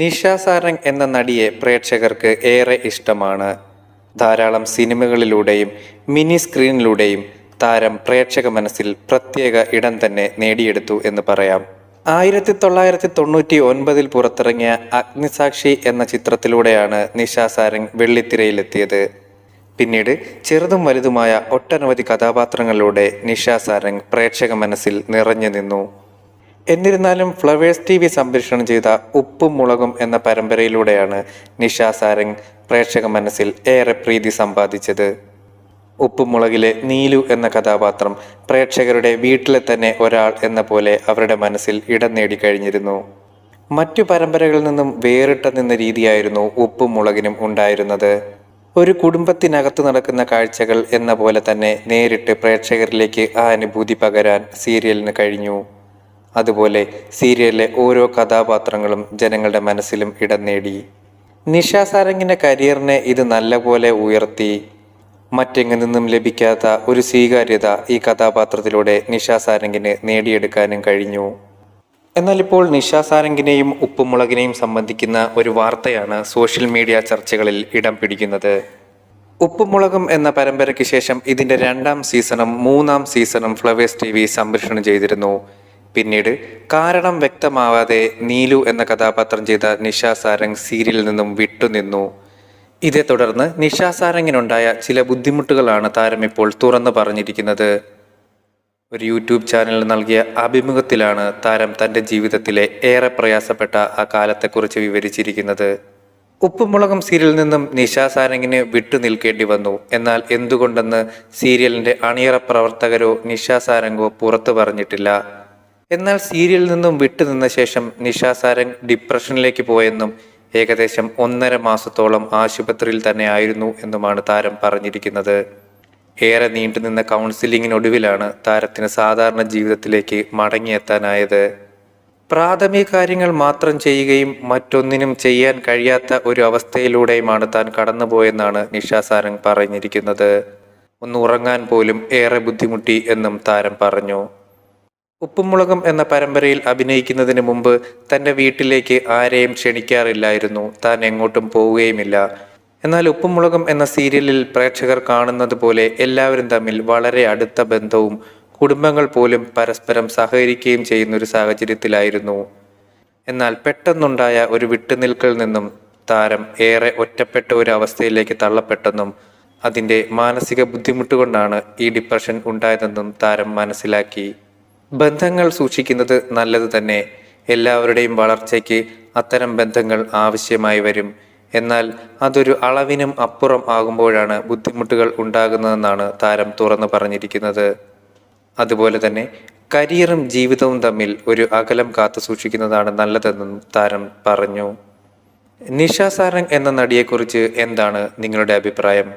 നിഷ സാരംഗ് എന്ന നടിയെ പ്രേക്ഷകർക്ക് ഏറെ ഇഷ്ടമാണ്. ധാരാളം സിനിമകളിലൂടെയും മിനി സ്ക്രീനിലൂടെയും താരം പ്രേക്ഷക മനസ്സിൽ പ്രത്യേക ഇടം തന്നെ നേടിയെടുത്തു എന്ന് പറയാം. ആയിരത്തി തൊള്ളായിരത്തി തൊണ്ണൂറ്റി ഒൻപതിൽ പുറത്തിറങ്ങിയ അഗ്നിസാക്ഷി എന്ന ചിത്രത്തിലൂടെയാണ് നിഷ സാരംഗ് വെള്ളിത്തിരയിലെത്തിയത്. പിന്നീട് ചെറുതും വലുതുമായ ഒട്ടനവധി കഥാപാത്രങ്ങളിലൂടെ നിഷ സാരംഗ് പ്രേക്ഷക മനസ്സിൽ നിറഞ്ഞു നിന്നു. എന്നിരുന്നാലും ഫ്ലവേഴ്സ് ടി വി സംപ്രേഷണം ചെയ്ത ഉപ്പും മുളകും എന്ന പരമ്പരയിലൂടെയാണ് നിഷ സാരംഗ് പ്രേക്ഷക മനസ്സിൽ ഏറെ പ്രീതി സമ്പാദിച്ചത്. ഉപ്പും മുളകിലെ നീലു എന്ന കഥാപാത്രം പ്രേക്ഷകരുടെ വീട്ടിലെ തന്നെ ഒരാൾ എന്ന പോലെ അവരുടെ മനസ്സിൽ ഇടം നേടിക്കഴിഞ്ഞിരുന്നു മറ്റു പരമ്പരകളിൽ നിന്നും വേറിട്ട നിന്ന രീതിയായിരുന്നു ഉപ്പും മുളകിനും ഉണ്ടായിരുന്നത്. ഒരു കുടുംബത്തിനകത്ത് നടക്കുന്ന കാഴ്ചകൾ എന്ന പോലെ തന്നെ നേരിട്ട് പ്രേക്ഷകരിലേക്ക് ആ അനുഭൂതി പകരാൻ സീരിയലിന് കഴിഞ്ഞു. അതുപോലെ സീരിയലിലെ ഓരോ കഥാപാത്രങ്ങളും ജനങ്ങളുടെ മനസ്സിലും ഇടം നേടി. നിഷ സാരംഗിന്റെ കരിയറിനെ ഇത് നല്ലപോലെ ഉയർത്തി. മറ്റെങ്ങു നിന്നും ലഭിക്കാത്ത ഒരു സ്വീകാര്യത ഈ കഥാപാത്രത്തിലൂടെ നിഷ സാരംഗിന് നേടിയെടുക്കാനും കഴിഞ്ഞു. എന്നാൽ ഇപ്പോൾ നിഷ സാരംഗിനെയും ഉപ്പുമുളകിനെയും സംബന്ധിക്കുന്ന ഒരു വാർത്തയാണ് സോഷ്യൽ മീഡിയ ചർച്ചകളിൽ ഇടം പിടിക്കുന്നത്. ഉപ്പുമുളകും എന്ന പരമ്പരയ്ക്ക് ശേഷം ഇതിന്റെ രണ്ടാം സീസണും മൂന്നാം സീസണും ഫ്ലവേഴ്സ് ടി സംപ്രേഷണം ചെയ്തിരുന്നു. പിന്നീട് കാരണം വ്യക്തമാവാതെ നീലു എന്ന കഥാപാത്രം ചെയ്ത നിഷ സാരംഗ് സീരിയലിൽ നിന്നും വിട്ടുനിന്നു. ഇതേ തുടർന്ന് നിഷ സാരംഗിനുണ്ടായ ചില ബുദ്ധിമുട്ടുകളാണ് താരം ഇപ്പോൾ തുറന്നു പറഞ്ഞിരിക്കുന്നത്. ഒരു യൂട്യൂബ് ചാനലിൽ നൽകിയ അഭിമുഖത്തിലാണ് താരം തന്റെ ജീവിതത്തിലെ ഏറെ പ്രയാസപ്പെട്ട ആ കാലത്തെക്കുറിച്ച് വിവരിച്ചിരിക്കുന്നത്. ഉപ്പുമുളകം സീരിയലിൽ നിന്നും നിഷ സാരംഗിന് വിട്ടു നിൽക്കേണ്ടി വന്നു. എന്നാൽ എന്തുകൊണ്ടെന്ന് സീരിയലിന്റെ അണിയറ പ്രവർത്തകരോ നിഷ സാരംഗോ പുറത്തു പറഞ്ഞിട്ടില്ല. എന്നാൽ സീരിയലിൽ നിന്നും വിട്ടുനിന്ന ശേഷം നിഷ സാരംഗ് ഡിപ്രഷനിലേക്ക് പോയെന്നും ഏകദേശം ഒന്നര മാസത്തോളം ആശുപത്രിയിൽ തന്നെ ആയിരുന്നു എന്നുമാണ് താരം പറഞ്ഞിരിക്കുന്നത്. ഏറെ നീണ്ടുനിന്ന കൗൺസിലിങ്ങിനൊടുവിലാണ് താരത്തിന് സാധാരണ ജീവിതത്തിലേക്ക് മടങ്ങിയെത്താനായത്. പ്രാഥമിക കാര്യങ്ങൾ മാത്രം ചെയ്യുകയും മറ്റൊന്നിനും ചെയ്യാൻ കഴിയാത്ത ഒരു അവസ്ഥയിലൂടെയുമാണ് താൻ കടന്നുപോയെന്നാണ് നിഷ സാരംഗ് പറഞ്ഞിരിക്കുന്നത്. ഒന്ന് ഉറങ്ങാൻ പോലും ഏറെ ബുദ്ധിമുട്ടി എന്നും താരം പറഞ്ഞു. ഉപ്പുമുളകം എന്ന പരമ്പരയിൽ അഭിനയിക്കുന്നതിന് മുമ്പ് തന്റെ വീട്ടിലേക്ക് ആരെയും ക്ഷണിക്കാറില്ലായിരുന്നു. താൻ എങ്ങോട്ടും പോവുകയുമില്ല. എന്നാൽ ഉപ്പുമുളകം എന്ന സീരിയലിൽ പ്രേക്ഷകർ കാണുന്നത് പോലെ എല്ലാവരും തമ്മിൽ വളരെ അടുത്ത ബന്ധവും കുടുംബങ്ങൾ പോലും പരസ്പരം സഹകരിക്കുകയും ചെയ്യുന്ന ഒരു സാഹചര്യത്തിലായിരുന്നു. എന്നാൽ പെട്ടെന്നുണ്ടായ ഒരു വിട്ടുനിൽക്കൽ നിന്നും താരം ഏറെ ഒറ്റപ്പെട്ട ഒരു അവസ്ഥയിലേക്ക് തള്ളപ്പെട്ടെന്നും അതിന്റെ മാനസിക ബുദ്ധിമുട്ട് കൊണ്ടാണ് ഈ ഡിപ്രഷൻ ഉണ്ടായതെന്നും താരം മനസ്സിലാക്കി. ബന്ധങ്ങൾ സൂക്ഷിക്കുന്നത് നല്ലത് തന്നെ. എല്ലാവരുടെയും വളർച്ചയ്ക്ക് അത്തരം ബന്ധങ്ങൾ ആവശ്യമായി വരും. എന്നാൽ അതൊരു അളവിനും അപ്പുറം ആകുമ്പോഴാണ് ബുദ്ധിമുട്ടുകൾ ഉണ്ടാകുന്നതെന്നാണ് താരം തുറന്നു പറഞ്ഞിരിക്കുന്നത്. അതുപോലെ തന്നെ കരിയറും ജീവിതവും തമ്മിൽ ഒരു അകലം കാത്തു സൂക്ഷിക്കുന്നതാണ് നല്ലതെന്നും താരം പറഞ്ഞു. നിഷ സാരംഗ് എന്ന നടിയെക്കുറിച്ച് എന്താണ് നിങ്ങളുടെ അഭിപ്രായം?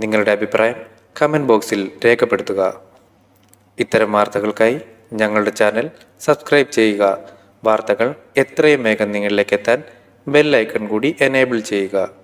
നിങ്ങളുടെ അഭിപ്രായം കമന്റ് ബോക്സിൽ രേഖപ്പെടുത്തുക. ഇത്തരം വാർത്തകൾക്കായി ഞങ്ങളുടെ ചാനൽ സബ്സ്ക്രൈബ് ചെയ്യുക. വാർത്തകൾ എത്രയും വേഗം നിങ്ങളിലേക്ക് എത്താൻ ബെല്ലൈക്കൺ കൂടി എനേബിൾ ചെയ്യുക.